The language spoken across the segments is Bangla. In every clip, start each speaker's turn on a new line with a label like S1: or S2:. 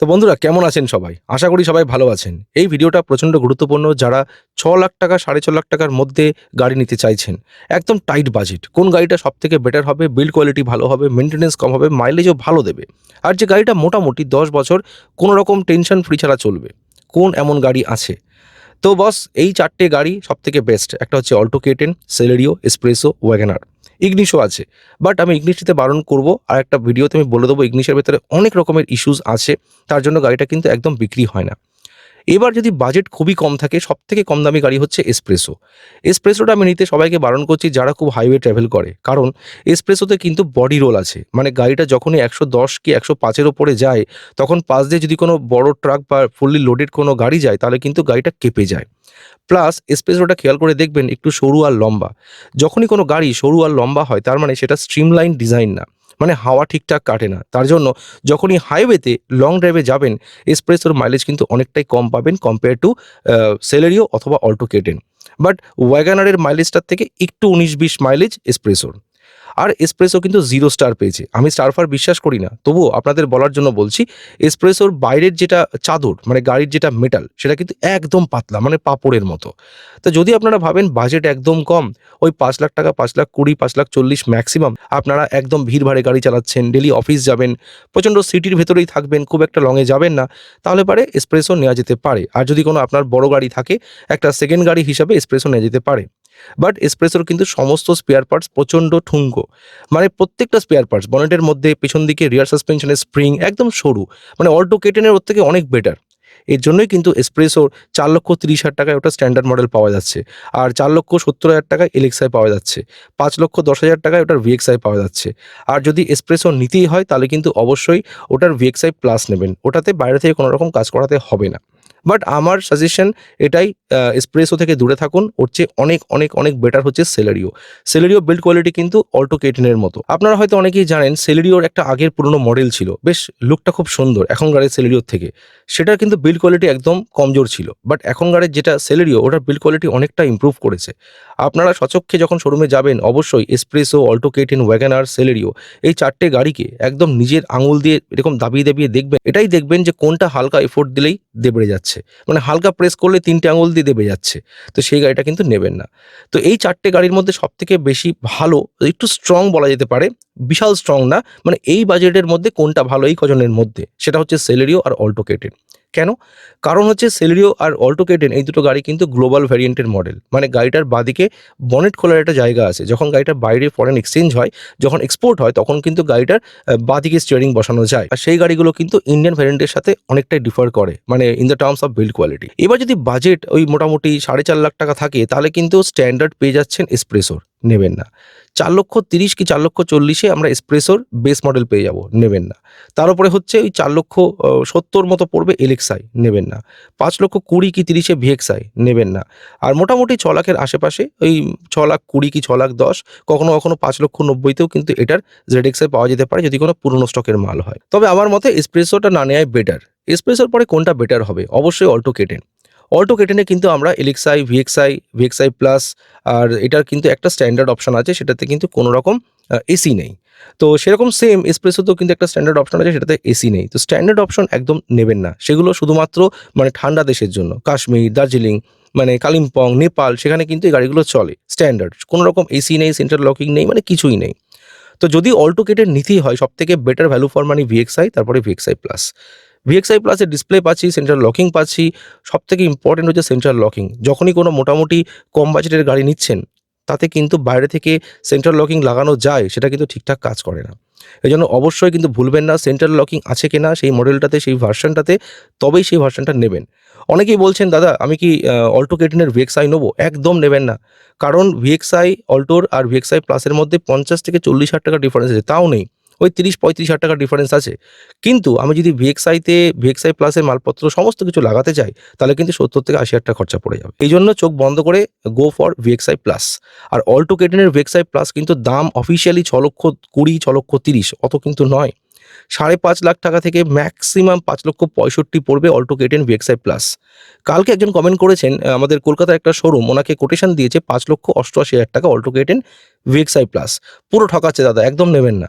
S1: তো বন্ধুরা, কেমন আছেন সবাই? আশা করি সবাই ভালো আছেন। এই ভিডিওটা প্রচণ্ড গুরুত্বপূর্ণ, যারা ছ লাখ টাকা, সাড়ে ছ লাখ টাকার মধ্যে গাড়ি নিতে চাইছেন। একদম টাইট বাজেট। কোন গাড়িটা সব থেকে বেটার হবে? বিল্ড কোয়ালিটি ভালো হবে মেনটেনেন্স কম হবে মাইলেজও ভালো দেবে। আর যে গাড়িটা মোটামুটি দশ বছর কোনো রকম টেনশন ফ্রি ছাড়া চলবে, কোন এমন গাড়ি আছে? তো বস এই চারটে গাড়ি সব থেকে বেস্ট একটা হচ্ছে Alto K ten Celerio Espresso WagonR ইগনিশও আছে। বাট আমি ইগনিশটিতে বারণ করব। আর একটা ভিডিওতে আমি বলে দেবো, ইগনিশের ভেতরে অনেক রকমের ইস্যুস আছে। তার জন্য গাড়িটা কিন্তু একদম বিক্রি হয় না। এবার যদি বাজেট খুবই কম থাকে সব থেকে কম দামি গাড়ি হচ্ছে এসপ্রেসো এসপ্রেসোটা আমি নিতে সবাইকে বারণ করছি যারা খুব হাইওয়ে ট্রাভেল করে। কারণ এসপ্রেসোতে কিন্তু বডি রোল আছে। মানে গাড়িটা যখনই একশো দশ কি একশো পাঁচের ওপরে যায়, তখন পাশ দিয়ে যদি কোনো বড় ট্রাক বা ফুললি লোডেড কোনো গাড়ি যায়, তাহলে কিন্তু গাড়িটা কেঁপে যায়। প্লাস এসপ্রেসোটা খেয়াল করে দেখবেন, একটু সরু আর লম্বা। যখনই কোনো গাড়ি সরু আর লম্বা হয়, তার মানে সেটা স্ট্রিমলাইন ডিজাইন না। মানে হাওয়া ঠিকঠাক কাটে না। তার জন্য যখনই হাইওয়েতে লং ড্রাইভে যাবেন এসপ্রেসোর মাইলেজ কিন্তু অনেকটাই কম পাবেন কম্পেয়ার টু সেলেরিও অথবা অল্টো কেটেন বাট ওয়াগানারের মাইলেজটার থেকে একটু উনিশ বিশ মাইলেজ এসপ্রেসোর আর এসপ্রেসো কিন্তু জিরো স্টার পেয়েছে। আমি স্টারফার বিশ্বাস করি না। তবুও আপনাদের বলার জন্য বলছি এসপ্রেসোর বাইরের যেটা চাদর মানে গাড়ির যেটা মেটাল সেটা কিন্তু একদম পাতলা মানে পাপড়ের মতো। তো যদি আপনারা ভাবেন বাজেট একদম কম, ওই পাঁচ লাখ টাকা, পাঁচ লাখ কুড়ি, পাঁচ লাখ চল্লিশ ম্যাক্সিমাম আপনারা একদম ভিড় ভাড়ে গাড়ি চালাচ্ছেন ডেলি অফিস যাবেন, প্রচণ্ড সিটির ভেতরেই থাকবেন, খুব একটা লংয়ে যাবেন না, তাহলে পারে এসপ্রেসো নেওয়া যেতে পারে। আর যদি কোনো আপনার বড় গাড়ি থাকে, একটা সেকেন্ড গাড়ি হিসাবে এসপ্রেসো নেওয়া যেতে পারে। বাট এসপ্রেসোর কিন্তু সমস্ত স্পেয়ার পার্টস প্রচণ্ড ঠুঙ্গো। মানে প্রত্যেকটা স্পেয়ার পার্টস বনেটের মধ্যে, পেছন দিকে রিয়ার সাসপেনশনের স্প্রিং একদম সরু। মানে অল্টো কেটেনের ওর থেকে অনেক বেটার এর জন্যই কিন্তু এসপ্রেসোর চার লক্ষ তিরিশ হাজার টাকায় ওটা স্ট্যান্ডার্ড মডেল পাওয়া যাচ্ছে। আর চার লক্ষ সত্তর হাজার টাকায় এলেক্সাই পাওয়া যাচ্ছে। পাঁচ লক্ষ দশ হাজার টাকায় ওটার ভিএক্সআই পাওয়া যাচ্ছে। আর যদি এসপ্রেসো নিতেই হয়, তাহলে কিন্তু অবশ্যই ওটার ভিএক্সআই প্লাস নেবেন। ওটাতে বাইরে থেকে কোনো রকম কাজ করাতে হবে না। বাট আমার সাজেশন এটাই স্প্রেসও থেকে দূরে থাকুন। ওর চেয়ে অনেক অনেক অনেক বেটার হচ্ছে সেলেরিও সেলেরিও বিল্ড কোয়ালিটি কিন্তু অল্টো কেটিনের মতো। আপনারা হয়তো অনেকেই জানেন সেলেরিওর একটা আগের পুরনো মডেল ছিল। বেশ লুকটা খুব সুন্দর এখনকারের সেলেরিওর থেকে। সেটার কিন্তু বিল্ড কোয়ালিটি একদম কমজোর ছিল। বাট এখনকারের যেটা সেলেরিও ওটার বিল্ড কোয়ালিটি অনেকটা ইম্প্রুভ করেছে। আপনারা সচক্ষে যখন শোরুমে যাবেন, অবশ্যই Espresso Alto K ten WagonR Celerio এই চারটে গাড়িকে একদম নিজের আঙুল দিয়ে এরকম দাবিয়ে দাবিয়ে দেখবেন। এটাই দেখবেন যে কোনটা হালকা এফোর্ট দিলেই দেবড়ে যাচ্ছে। মানে হালকা প্রেস করলে তিনটে আঙুল দিয়ে দেবে যাচ্ছে। তো সেই গাড়িটা কিন্তু নেবেন না। তো এই চারটে গাড়ির মধ্যে সব থেকে বেশি ভালো, একটু স্ট্রং বলা যেতে পারে, বিশাল স্ট্রং না মানে এই বাজেটের মধ্যে কোনটা ভালো এই কজনের মধ্যে, সেটা হচ্ছে সেলেরিও আর অল্টো কেটেন কেন? কারণ হচ্ছে সেলেরিও আর অল্টো কেটেন এই দুটো গাড়ি কিন্তু গ্লোবাল ভ্যারিয়েন্টের মডেল মানে গাড়িটার বাদিকে বনেট খোলার একটা জায়গা আছে। যখন গাড়িটার বাইরে ফরেন এক্সচেঞ্জ হয়, যখন এক্সপোর্ট হয়, তখন কিন্তু গাড়িটার বাদিকে স্টিয়ারিং বসানো যায়। আর সেই গাড়িগুলো কিন্তু ইন্ডিয়ান ভ্যারিয়েন্টের সাথে অনেকটাই ডিফার করে। মানে in the terms of build quality এবার যদি বাজেট ওই মোটামুটি সাড়ে চার লাখ টাকা থাকে, তাহলে কিন্তু স্ট্যান্ডার্ড পেয়ে যাচ্ছেন এসপ্রেসোর নেবেন না। চার লক্ষ তিরিশ কি চার লক্ষ চল্লিশে আমরা এসপ্রেসোর বেস মডেল পেয়ে যাব, নেবেন না। তার উপরে হচ্ছে ওই চার লক্ষ সত্তর মতো পড়বে এলেক্সাই নেবেন না। পাঁচ লক্ষ কুড়ি কি তিরিশে ভিএক্সআই নেবেন না। আর মোটামুটি ছ লাখের আশেপাশে, ওই ছ লাখ কুড়ি কি ছ লাখ দশ, কখনো কখনো পাঁচ লক্ষ নব্বইতেও কিন্তু এটার জেডেক্সআই পাওয়া যেতে পারে যদি কোনো পুরনো স্টকের মাল হয়। তবে আমার মতে এসপ্রেসোটা না নেওয়াই বেটার এসপ্রেসোর পরে কোনটা বেটার হবে? অবশ্যই অল্টো কেটেন অল্টো কেটেনে কিন্তু আমরা এলেক্সাই ভিএক্সআই ভিএক্সআই প্লাস আর এটার কিন্তু একটা স্ট্যান্ডার্ড অপশান আছে, সেটাতে কিন্তু কোনো রকম এসি নেই। তো সেরকম সেম এসপ্রেসোতেও কিন্তু একটা স্ট্যান্ডার্ড অপশন আছে, সেটাতে এসি নেই। তো স্ট্যান্ডার্ড অপশন একদম নেবেন না। সেগুলো শুধুমাত্র মানে ঠান্ডা দেশের জন্য, কাশ্মীর, দার্জিলিং মানে কালিম্পং, নেপাল, সেখানে কিন্তু এই গাড়িগুলো চলে স্ট্যান্ডার্ড কোনো রকম এসি নেই সেন্ট্রাল লকিং নেই মানে কিছুই নেই। তো যদি অল্টো কেটের নিতেই হয় সব থেকে better value for money VXI তারপরে ভিএক্সআই প্লাস ভিএক্সআই প্লাসের ডিসপ্লে পাচ্ছি সেন্ট্রাল লকিং পাচ্ছি সব থেকে ইম্পর্টেন্ট হচ্ছে সেন্ট্রাল লকিং যখনই কোনো মোটামুটি কম বাজেটের গাড়ি নিচ্ছেন, তাতে কিন্তু বাইরে থেকে সেন্ট্রাল লকিং লাগানো যায়, সেটা কিন্তু ঠিকঠাক কাজ করে না। এই জন্য অবশ্যই কিন্তু ভুলবেন না সেন্ট্রাল লকিং আছে কিনা, সেই মডেলটাতে সেই ভার্সনটাতে তবেই সেই ভার্সনটা নেবেন। অনেকেই বলছেন, দাদা, আমি কি অল্টো কেটিনের ভিএক্সআই নেব? একদম নেবেন না। কারণ ভিএক্সআই অল্টোর আর ভিএক্সআই প্লাসের মধ্যে পঞ্চাশ থেকে চল্লিশ হাজার টাকা ডিফারেন্স আছে, তাও নেই। ওই তিরিশ, পঁয়ত্রিশ হাজার টাকার ডিফারেন্স আছে। কিন্তু আমি যদি ভিএক্সআইতে ভিএক্সআই প্লাসের মালপত্র সমস্ত কিছু লাগাতে চাই, তাহলে কিন্তু সত্তর থেকে আশি হাজার টাকা খরচা পড়ে যাবে। এই জন্য চোখ বন্ধ করে গো ফর ভিএক্সআই প্লাস আর অল্টো কেটেনের ভিএক্সআই প্লাস কিন্তু দাম অফিসিয়ালি ছ লক্ষ কুড়ি, ছ লক্ষ তিরিশ, অত কিন্তু নয়। সাড়ে পাঁচ লাখ টাকা থেকে ম্যাক্সিমাম পাঁচ লক্ষ পঁয়ষট্টি পড়বে অল্টো কেটেন ভিএক্সআই প্লাস কালকে একজন কমেন্ট করেছেন আমাদের কলকাতার একটা শোরুম ওনাকে কোটেশন দিয়েছে পাঁচ লক্ষ অষ্টআশি হাজার টাকা অল্টো কেটেন ভিএক্সআই প্লাস পুরো ঠকাচ্ছে দাদা, একদম নেবেন না।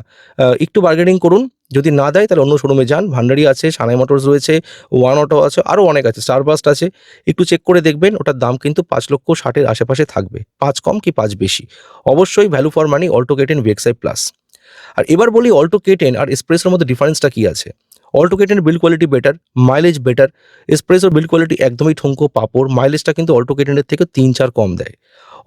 S1: একটু বার্গেনিং করুন, যদি না দেয় তাহলে অন্য শোরুমে যান, ভান্ডারি আছে সানাই মোটরস রয়েছে ওয়ান অটো আছে আরও অনেক আছে স্টারবাস্ট আছে। একটু চেক করে দেখবেন, ওটার দাম কিন্তু পাঁচ লক্ষ ষাটের আশেপাশে থাকবে, পাঁচ কম কি পাঁচ বেশি। অবশ্যই value for money Alto K ten VXI plus আর এবার বলি অল্টো কে টেন আর এক্সপ্রেসের মধ্যে ডিফারেন্সটা কী আছে? অল্টো কে টেনের build quality better mileage better এক্সপ্রেসের বিল কোয়ালিটি একদমই ঠুঙ্কো পাপড় মাইলেজটা কিন্তু অল্টো কে টেনের থেকে তিন চার কম দেয়।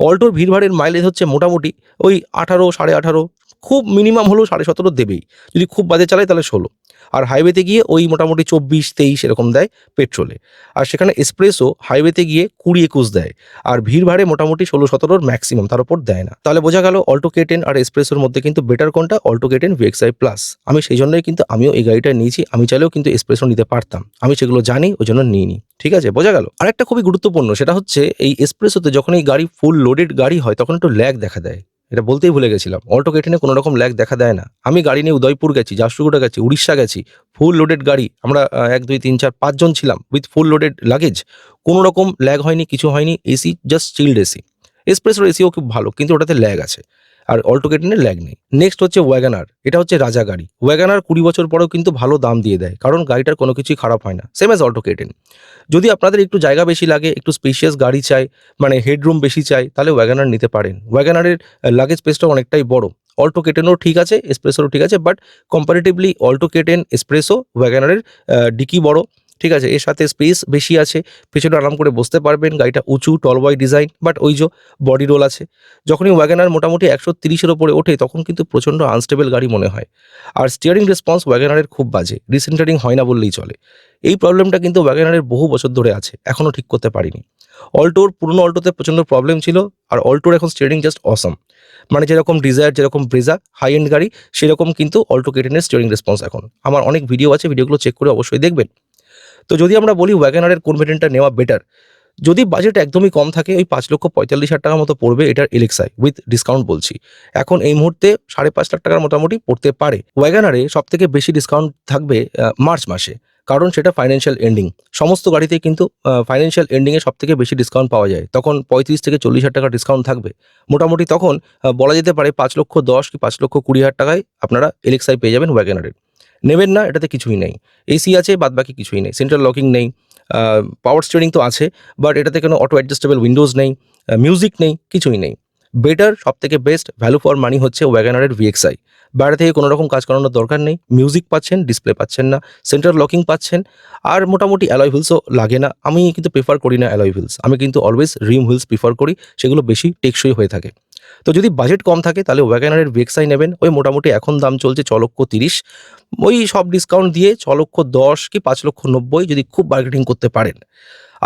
S1: অল্টোর ভিড়ভাড়ের মাইলেজ হচ্ছে মোটামুটি ওই আঠারো, সাড়ে আঠারো খুব মিনিমাম হলেও সাড়ে সতেরো দেবেই। যদি খুব বাজে চালায় তাহলে ষোলো। আর হাইওয়েতে গিয়ে ওই মোটামুটি চব্বিশ, তেইশ এরকম দেয় পেট্রোলে আর সেখানে এক্সপ্রেসও হাইওয়েতে গিয়ে কুড়ি, একুশ দেয়। আর ভিড় ভাড়ে মোটামুটি ষোলো, সতেরোর ম্যাক্সিমাম তার উপর দেয় না। তাহলে বোঝা গেল অল্টো কে টেন আর এক্সপ্রেসোর মধ্যে কিন্তু বেটার কোনটা? Alto K ten VXI plus আমি সেই জন্যই কিন্তু আমিও এই গাড়িটা নিয়েছি। আমি চাইলেও কিন্তু এক্সপ্রেসও নিতে পারতাম। আমি সেগুলো জানি, ওই জন্য নিইনি। ঠিক আছে? বোঝা গেল? আরেকটা খুবই গুরুত্বপূর্ণ, সেটা হচ্ছে এই এক্সপ্রেসোতে যখন এই গাড়ি ফুল লোডেড গাড়ি হয়, তখন একটু ল্যাগ দেখা দেয়। এটা বলতেই ভুলে গেছিলাম। অল্টো কেটিনে কোনো রকম ল্যাগ দেখা দেয় না। আমি গাড়ি নিয়ে উদয়পুর গেছি জাসুগুড়া গেছি, উড়িষ্যা গেছি ফুল লোডেড গাড়ি। আমরা এক, দুই, তিন, চার পাঁচজন ছিলাম উইথ ফুল লোডেড লাগেজ কোনো রকম ল্যাগ হয়নি, কিছু হয়নি এসি জাস্ট চিল্ড এসি এসপ্রেসর এসিও খুব ভালো, কিন্তু ওটাতে ল্যাগ আছে। আর অল্টো কেটেনের ল্যাগ নেই। নেক্সট হচ্ছে ওয়াগানার এটা হচ্ছে রাজা গাড়ি। ওয়াগানার কুড়ি বছর পরেও কিন্তু ভালো দাম দিয়ে দেয়, কারণ গাড়িটার কোনো কিছুই খারাপ হয় না। সেম অ্যাজ অল্টো কেটেন যদি আপনাদের একটু জায়গা বেশি লাগে, একটু স্পেশিয়াস গাড়ি চাই মানে হেডরুম বেশি চাই, তাহলে ওয়াগানার নিতে পারেন। ওয়াগানারের লাগেজ স্পেসটা অনেকটাই বড়। অল্টো কেটেনও ঠিক আছে এসপ্রেসোরও ঠিক আছে but comparatively Alto K ten S Presso ওয়াগানারের dicky বড়। ঠিক আছে, এর সাথে স্পেস বেশি আছে, পেছনে আরাম করে বসতে পারবেন, গাড়িটা উঁচু টলবয় ডিজাইন বাট ওই যে বডি রোল আছে। যখনই ওয়াগানার মোটামুটি একশো তিরিশের ওপরে ওঠে, তখন কিন্তু প্রচণ্ড আনস্টেবল গাড়ি মনে হয়। আর স্টিয়ারিং রেসপন্স ওয়াগানারের খুব বাজে রিসেন্টারিং হয় না বললেই চলে। এই প্রবলেমটা কিন্তু ওয়াগানারের বহু বছর ধরে আছে এখনও ঠিক করতে পারিনি। অল্টোর পুরনো অল্টোতে প্রচণ্ড প্রবলেম ছিল, আর অল্টোর এখন স্টিয়ারিং জাস্ট অসম মানে যেরকম ডিজায়ার যেরকম ব্রেজা হাই এন্ড গাড়ি, সেরকম কিন্তু অল্টো কেটেনের স্টিয়ারিং রেসপন্স এখন। আমার অনেক ভিডিও আছে ভিডিওগুলো চেক করে অবশ্যই দেখবেন। তো যদি আমরা বলি ওয়াগানারের কোন ভেরিয়েন্টটা নেওয়া বেটার যদি বাজেট একদমই কম থাকে, ওই পাঁচ লক্ষ পঁয়তাল্লিশ হাজার টাকার মতো পড়বে এটার এলেক্সাই উইথ ডিসকাউন্ট বলছি। এখন এই মুহূর্তে সাড়ে পাঁচ লাখ টাকার মোটামুটি পড়তে পারে। ওয়াগানারে সব থেকে বেশি ডিসকাউন্ট থাকবে মার্চ মাসে, কারণ সেটা ফাইন্যান্সিয়াল এন্ডিং সমস্ত গাড়িতেই কিন্তু ফাইন্যান্সিয়াল এন্ডিংয়ে সব থেকে বেশি ডিসকাউন্ট পাওয়া যায়। তখন পঁয়ত্রিশ থেকে চল্লিশ হাজার টাকা ডিসকাউন্ট থাকবে। মোটামুটি তখন বলা যেতে পারে পাঁচ লক্ষ দশ কি পাঁচ লক্ষ কুড়ি হাজার টাকায় আপনারা এলেক্সাই পেয়ে যাবেন ওয়াগানারের নেবেন না, এটাতে কিছুই নেই। এসি আছে বাদ বাকি কিছুই নেই। সেন্ট্রাল লকিং নেই পাওয়ার স্টিয়ারিং তো আছে বাট এটাতে কোনো অটো অ্যাডজাস্টেবল উইন্ডোজ নেই মিউজিক নেই, কিছুই নেই। বেটার সব থেকে বেস্ট ভ্যালু ফর মানি হচ্ছে ওয়াগানারের ভিএক্সআই বাইরে থেকে কোনো রকম কাজ করানোর দরকার নেই মিউজিক পাচ্ছেন ডিসপ্লে পাচ্ছেন না সেন্ট্রাল লকিং পাচ্ছেন, আর মোটামুটি অ্যালয় হুইলসও লাগে না। আমি কিন্তু প্রেফার করি না অ্যালয় হুইলস আমি কিন্তু অলওয়েজ রিম হুইলস প্রিফার করি, সেগুলো বেশি টেকসই হয়ে থাকে। তো যদি বাজেট কম থাকে, তাহলে ওয়াগানারের ভিএক্সআই নেবেন। ওই মোটামুটি এখন দাম চলছে ছ লক্ষ তিরিশ। ওই সব ডিসকাউন্ট দিয়ে ছ লক্ষ দশ কি পাঁচ লক্ষ নব্বই যদি খুব মার্কেটিং করতে পারেন।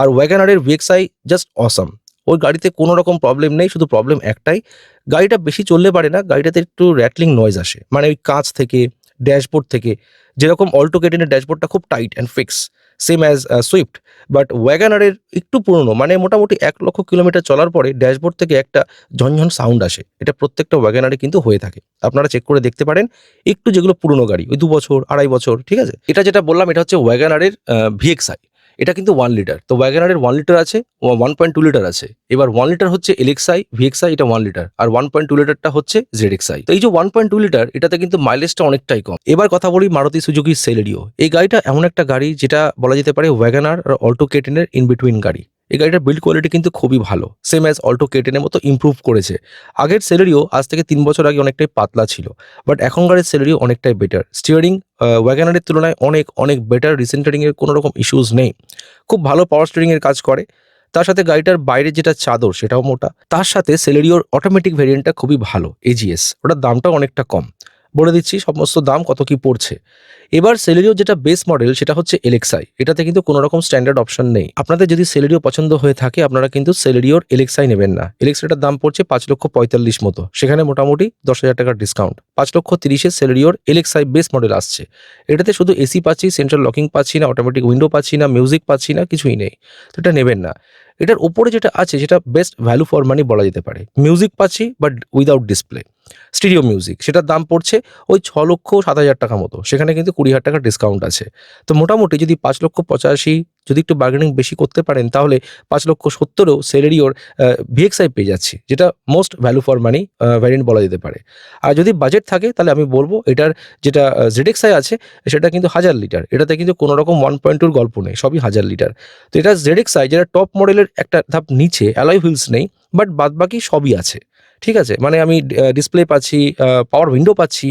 S1: আর ওয়াগানারের ভিএক্সআই জাস্ট অসাম ওই গাড়িতে কোনো রকম প্রবলেম নেই, শুধু প্রবলেম একটাই। গাড়িটা বেশি চললে পারে না, গাড়িটাতে একটু র্যাটলিং নয়েজ আসে। মানে ওই কাঁচ থেকে ড্যাশবোর্ড থেকে। যেরকম অল্টো কেটেনের ড্যাশবোর্ডটা খুব tight and fix same as Swift but ওয়াগানারের একটু পুরনো মানে মোটামুটি এক লক্ষ কিলোমিটার চলার পরে ড্যাশবোর্ড থেকে একটা ঝনঝন সাউন্ড আসে। এটা প্রত্যেকটা ওয়াগানারে কিন্তু হয়ে থাকে। আপনারা চেক করে দেখতে পারেন, একটু যেগুলো পুরনো গাড়ি, ওই দু বছর, আড়াই বছর, ঠিক আছে? এটা যেটা বললাম, এটা হচ্ছে ওয়াগানারের ভিএক্সআই এটা কিন্তু ওয়ান লিটার তো ওয়াগানারের ওয়ান লিটার আছে ওয়ান পয়েন্ট টু লিটার আছে। এবার ওয়ান লিটার হচ্ছে এলেক্সাই ভিএক্সাই এটা ওয়ান লিটার আর ওয়ান পয়েন্ট টু লিটারটা হচ্ছে জেড এক্সাই তো এই যে ওয়ান পয়েন্ট টু লিটার এটাতে কিন্তু মাইলেজটা অনেকটাই কম। এবার কথা বলি মারুতি সুজুকি সেলেরিও এই গাড়িটা এমন একটা গাড়ি যেটা বলা যেতে পারে ওয়াগানার আর অল্টো কেটেনের ইন বিটুইন গাড়ি। এই গাড়িটার বিল্ড কোয়ালিটি কিন্তু খুবই ভালো। সেম অ্যাজ অল্টো কেটেনের মতো ইমপ্রুভ করেছে। আগের সেলেরিও আজ থেকে তিন বছর আগে অনেকটাই পাতলা ছিল। বাট এখনকারের সেলেরিও অনেকটাই বেটার স্টিয়ারিং ওয়াগানারের তুলনায় অনেক অনেক বেটার রিসেন্টারিং এর কোনো রকম ইস্যুস নেই। খুব ভালো পাওয়ার স্টিয়ারিংয়ের কাজ করে। তার সাথে গাড়িটার বাইরে যেটা চাদর, সেটাও মোটা। তার সাথে সেলেরিওর অটোমেটিক ভেরিয়েন্টটা খুবই ভালো এজিএস ওটার দামটাও অনেকটা কম। বলে দিচ্ছি, সমস্ত দাম কত কি পড়ছে। এবার সেলেরিও যেটা বেস মডেল সেটা হচ্ছে এলেক্সাই এটাতে কিন্তু কোনো রকম স্ট্যান্ডার্ড অপশন নেই। আপনাদের যদি সেলেরিও পছন্দ হয়ে থাকে, আপনারা কিন্তু সেলেরিওর এলেক্সাই নেবেন না। এলেক্সাইটার দাম পড়ছে পাঁচ লক্ষ পঁয়তাল্লিশ মতো, সেখানে মোটামুটি দশ হাজার টাকার ডিসকাউন্ট পাঁচ লক্ষ তিরিশে সেলেরিওর এলেক্সাই বেস মডেল আসছে। এটাতে শুধু এসি পাচ্ছি সেন্ট্রাল লকিং পাচ্ছি না অটোমেটিক উইন্ডো পাচ্ছি না মিউজিক পাচ্ছি না, কিছুই নেই। তো এটা নেবেন না। এটার উপরে যেটা আছে, সেটা বেস্ট ভ্যালু ফর মানি বলা যেতে পারে। মিউজিক পাচ্ছি but without display stereo music, সেটার দাম পড়ছে ওই ছ লক্ষ সাত হাজার টাকা মতো। সেখানে কিন্তু কুড়ি হাজার টাকা ডিসকাউন্ট আছে। তো মোটামুটি যদি পাঁচ লক্ষ পঁচাশি, যদি একটু বার্গেনিং বেশি করতে পারেন, তাহলে পাঁচ লক্ষ সত্তরেও সেলেরিওর ভিএক্সআই পেয়ে যাচ্ছি, যেটা most value for money variant বলা যেতে পারে। আর যদি বাজেট থাকে, তাহলে আমি বলব এটার যেটা জেডেক্সআই আছে, সেটা কিন্তু হাজার লিটার। এটাতে কিন্তু কোনো রকম ওয়ান পয়েন্ট টুর গল্প নেই, সবই হাজার লিটার। তো এটা জেডেক্সআই যেটা টপ মডেলের একটা ধাপ নিচে অ্যালয় হুইলস নেই বাট বাদবাকি সবই আছে। ঠিক আছে? মানে আমি ডিসপ্লে পাচ্ছি পাওয়ার উইন্ডো পাচ্ছি,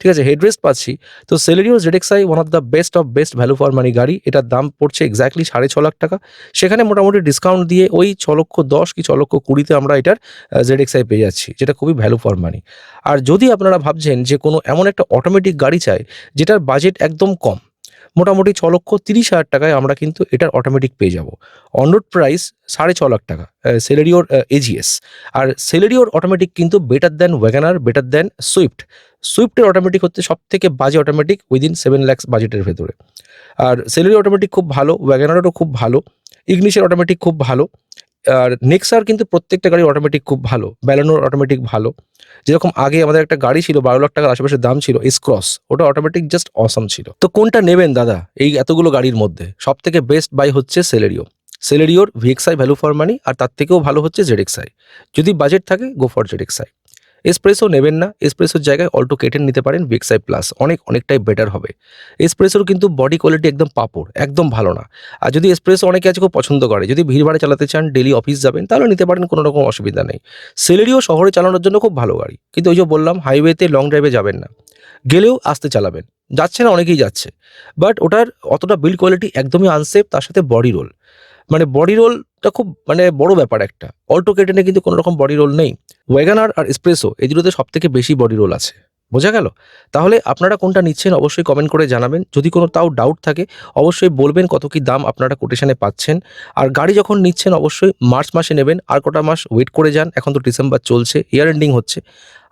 S1: ঠিক আছে? হেডরেস্ট পাচ্ছি। তো Celerio ZXI one of the best of best value for money গাড়ি। এটার দাম পড়ছে এক্স্যাক্টলি সাড়ে ছ লাখ টাকা। সেখানে মোটামুটি ডিসকাউন্ট দিয়ে ওই ছ লক্ষ দশ কি ছ লক্ষ কুড়িতে আমরা এটার জেডেক্সআই পেয়ে যাচ্ছি, যেটা খুবই ভ্যালু ফর মানি আর যদি আপনারা ভাবছেন যে কোনো এমন একটা অটোমেটিক গাড়ি চাই, যেটার বাজেট একদম কম মোটামুটি ছ লক্ষ তিরিশ হাজার টাকায় আমরা কিন্তু এটার অটোমেটিক পেয়ে যাব। অনরোড প্রাইস সাড়ে ছ লাখ টাকা সেলেরিওর এজিএস আর সেলেরিওর অটোমেটিক কিন্তু better than Wagon R better than Swift সুইফটের automatic হচ্ছে সব থেকে বাজে অটোমেটিক উইদিন সেভেন ল্যাক্স বাজেটের ভেতরে। আর সেলেরি অটোমেটিক খুব ভালো ওয়াগানারও খুব ভালো ইগনিশের অটোমেটিক খুব ভালো। আর নেক্সার কিন্তু প্রত্যেকটা গাড়ি অটোমেটিক খুব ভালো ব্যালানোর অটোমেটিক ভালো। যেরকম আগে আমাদের একটা গাড়ি ছিল, বারো লাখ টাকার আশেপাশে দাম ছিল স্ক্রস ওটা অটোমেটিক জাস্ট অসম ছিল। তো কোনটা নেবেন দাদা এই এতগুলো গাড়ির মধ্যে? সব থেকে বেস্ট বাই হচ্ছে সেলেরিও সেলেরিওর ভিএক্সআই ভ্যালু ফর মানি আর তার থেকেও ভালো হচ্ছে জেডেক্সআই যদি বাজেট থাকে গো ফর জেডেক্সআই এসপ্রেসো নেবেন না এসপ্রেসোর জায়গায় অল্টো কেটেন নিতে পারেন ভিএক্সআই প্লাস অনেক, অনেকটাই বেটার হবে। এসপ্রেসোর কিন্তু বডি কোয়ালিটি একদম পাপড়, একদম ভালো না। আর যদি এসপ্রেসো অনেকে আছে খুব পছন্দ করে, যদি ভিড়ভাড়ে চালাতে চান ডেলি অফিস যাবেন, তাহলে নিতে পারেন কোনো রকম অসুবিধা নেই। সেলেরিও শহরে চালানোর জন্য খুব ভালো গাড়ি। কিন্তু ওই যে বললাম হাইওয়েতে লং ড্রাইভে যাবেন না। গেলেও আসতে চালাবেন। যাচ্ছে না, অনেকেই যাচ্ছে। বাট ওটার অতটা বিল্ড কোয়ালিটি একদমই আনসেফ তার সাথে বডি রোল মানে বডি রোলটা খুব মানে বড় ব্যাপার একটা। অল্টো কেটেনে কিন্তু কোনো রকম বডি রোল নেই। ওয়েগানার আর এসপ্রেসো এই দুটোতে সব থেকে বেশি বডি রোল আছে। বোঝা গেল? তাহলে আপনারা কোনটা নিচ্ছেন অবশ্যই কমেন্ট করে জানাবেন। যদি কোনো তাও ডাউট থাকে, অবশ্যই বলবেন কত কি দাম আপনারা কোটেশনে পাচ্ছেন। আর গাড়ি যখন নিচ্ছেন অবশ্যই মার্চ মাসে নেবেন। আর কটা মাস ওয়েট করে যান। এখন তো ডিসেম্বর চলছে ইয়ার এন্ডিং হচ্ছে।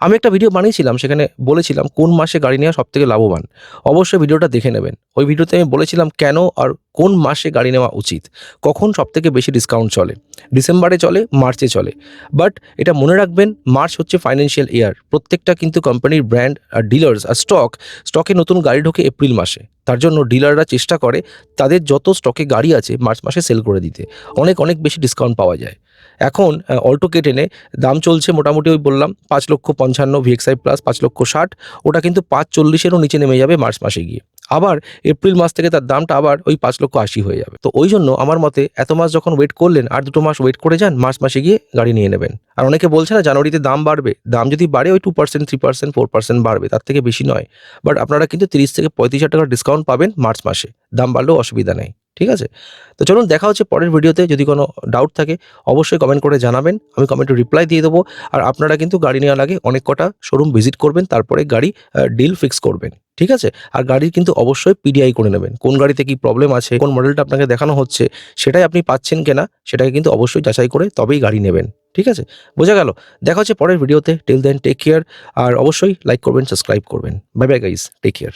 S1: আমি একটা ভিডিও বানিয়েছিলাম, সেখানে বলেছিলাম কোন মাসে গাড়ি নেওয়া সব থেকে লাভবান। অবশ্যই ভিডিওটা দেখে নেবেন। ওই ভিডিওতে আমি বলেছিলাম কেন আর কোন মাসে গাড়ি নেওয়া উচিত, কখন সব থেকে বেশি ডিসকাউন্ট চলে। ডিসেম্বরে চলে, মার্চে চলে। বাট এটা মনে রাখবেন, মার্চ হচ্ছে ফাইন্যান্সিয়াল ইয়ার প্রত্যেকটা কিন্তু কোম্পানির ব্র্যান্ড আর ডিলার্স আর স্টক স্টকে নতুন গাড়ি ঢোকে এপ্রিল মাসে। তার জন্য ডিলাররা চেষ্টা করে তাদের যত স্টকে গাড়ি আছে, মার্চ মাসে সেল করে দিতে। অনেক অনেক বেশি ডিসকাউন্ট পাওয়া যায়। এখন অল্টো কেটেনে দাম চলছে মোটামুটি ওই বললাম পাঁচ লক্ষ পঞ্চান্ন ভিএক্সআই প্লাস, পাঁচ লক্ষ ষাট। ওটা কিন্তু পাঁচ চল্লিশেরও নিচে নেমে যাবে মার্চ মাসে গিয়ে। আবার এপ্রিল মাস থেকে তার দামটা আবার ওই পাঁচ লক্ষ আশি হয়ে যাবে। তো ওই জন্য আমার মতে এত মাস যখন ওয়েট করলেন, আর দুটো মাস ওয়েট করে যান, মার্চ মাসে গিয়ে গাড়ি নিয়ে নেবেন। আর অনেকে বলছে না, জানুয়ারিতে দাম বাড়বে। দাম যদি বাড়ে, ওই two percent three percent four percent বাড়বে, তার থেকে বেশি নয়। বাট আপনারা কিন্তু তিরিশ থেকে পঁয়ত্রিশ হাজার টাকার ডিসকাউন্ট পাবেন মার্চ মাসে। দাম বাড়লেও অসুবিধা নেই। ঠিক আছে? তো চলুন দেখা হচ্ছে পরের ভিডিওতে। যদি কোনো ডাউট থাকে, অবশ্যই কমেন্ট করে জানাবেন। আমি কমেন্টে রিপ্লাই দিয়ে দেবো। আর আপনারা কিন্তু গাড়ি নেওয়ার আগে অনেক কটা শোরুম ভিজিট করবেন, তারপরে গাড়ি ডিল ফিক্স করবেন। ঠিক আছে? আর গাড়ির কিন্তু অবশ্যই পিডিআই করে নেবেন। কোন গাড়িতে কি প্রবলেম আছে, কোন মডেলটা আপনাকে দেখানো হচ্ছে, সেটাই আপনি পাচ্ছেন কিনা, সেটাকে কিন্তু অবশ্যই যাচাই করে তবেই গাড়ি নেবেন। ঠিক আছে? বোঝা গেল? দেখা হচ্ছে পরের ভিডিওতে। টিল দেন টেক কেয়ার আর অবশ্যই লাইক করবেন সাবস্ক্রাইব করবেন। Bye bye guys take care